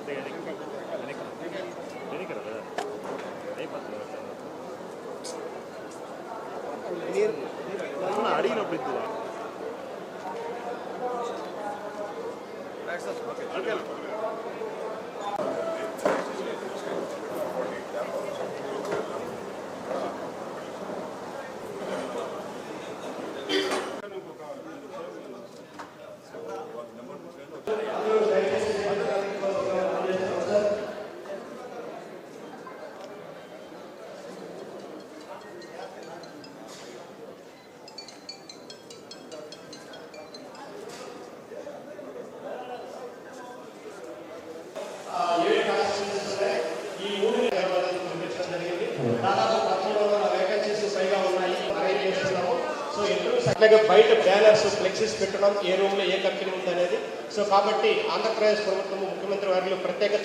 கருத்தை நினைக்கிறேன் நினைக்கிறது அடியில் அப்படி ஓகே అట్లాగే బయట బ్యానర్స్ ఫ్లెక్సీస్ పెట్టడం ఏ రూమ్లో ఏ కంపెనీ అనేది. సో కాబట్టి ఆంధ్రప్రదేశ్ ప్రభుత్వం ముఖ్యమంత్రి వారిలో ప్రత్యేకత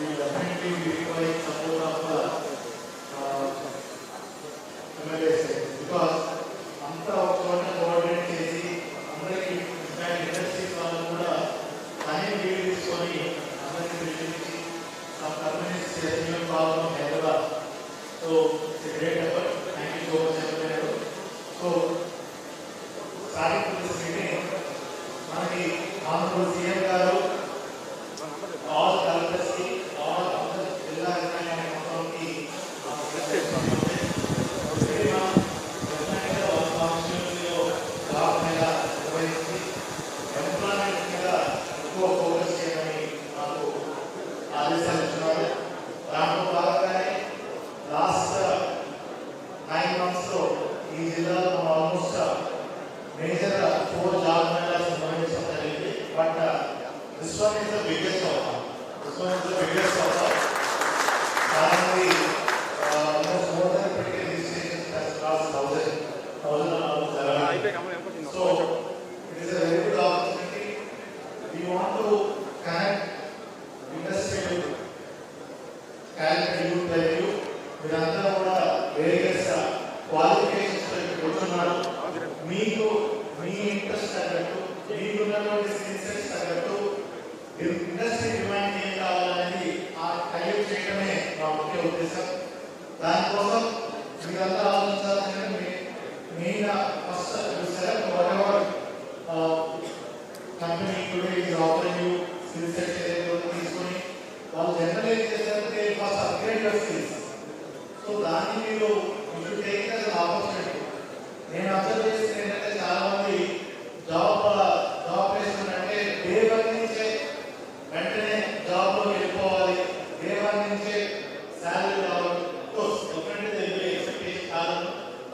will definitely be requiring support of the uh, MLS. Calendar youth లైవ్లు వీరందరూ కూడా వేరియస్ క్వాలిఫికేషన్స్ కూర్చున్నారు. మీకు మీ ఇంట్రెస్ట్ తగ్గట్టు మీకున్నటువంటి స్కిల్ తగ్గట్టు ఇండస్ట్రీ డిమాండ్ ఏం కావాలనేది ఆ టైప్ చేయడమే నా ఉద్దేశం. దానికోసం మీరంతా ఆలోచించాలంటే మెయిన్ ఫస్ట్ చూసారా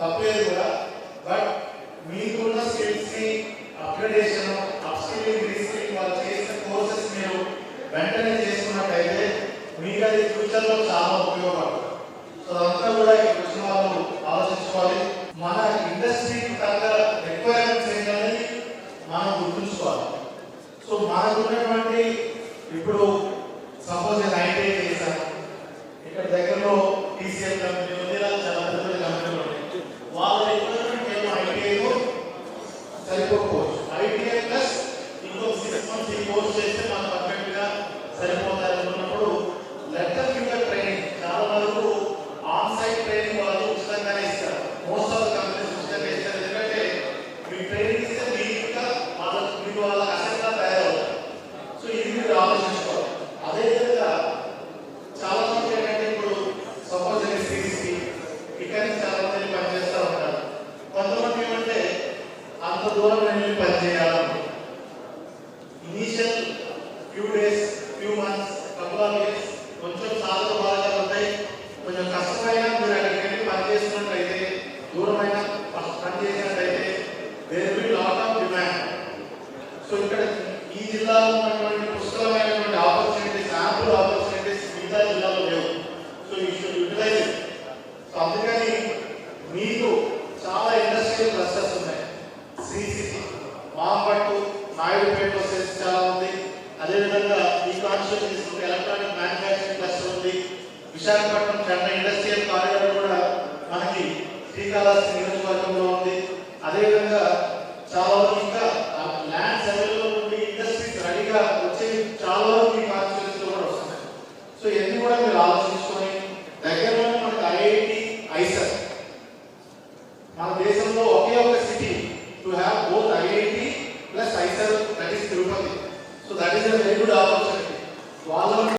తప్పేది కూడా బట్ మీకున్న స్కిల్స్ని అప్గ్రేడేషన్ అప్ స్కిల్లింగ్ వాళ్ళు చేసిన కోర్సెస్ మీరు వెంటనే చేసుకున్నట్టయితే మీకు అది చాలా ఉపయోగపడుతుంది. సో ఇక్కడ ఈ జిల్లాలో ఉన్నటువంటి పుష్కలమైనటువంటి ఆపర్చునిటీస్ ఆంపుల్ ఆపర్చునిటీస్ మిగతా జిల్లాలో లేవు. So you should utilize so అందుకని మీకు చాలా ఇండస్ట్రియల్ క్లస్టర్స్ ఉన్నాయి. సిసిసి మాంపట్టు నాయుడుపేట సెన్స్ చాలా ఉంది. అదేవిధంగా ఈ కాన్స్టిట్యూషన్ ఎలక్ట్రానిక్ మ్యానుఫ్యాక్చరింగ్ క్లస్టర్ ఉంది. విశాఖపట్నం చెన్నై ఇండస్ట్రియల్ కారిడార్ కూడా మనకి శ్రీకాళహస్తి నియోజకవర్గంలో ఉంది. అదేవిధంగా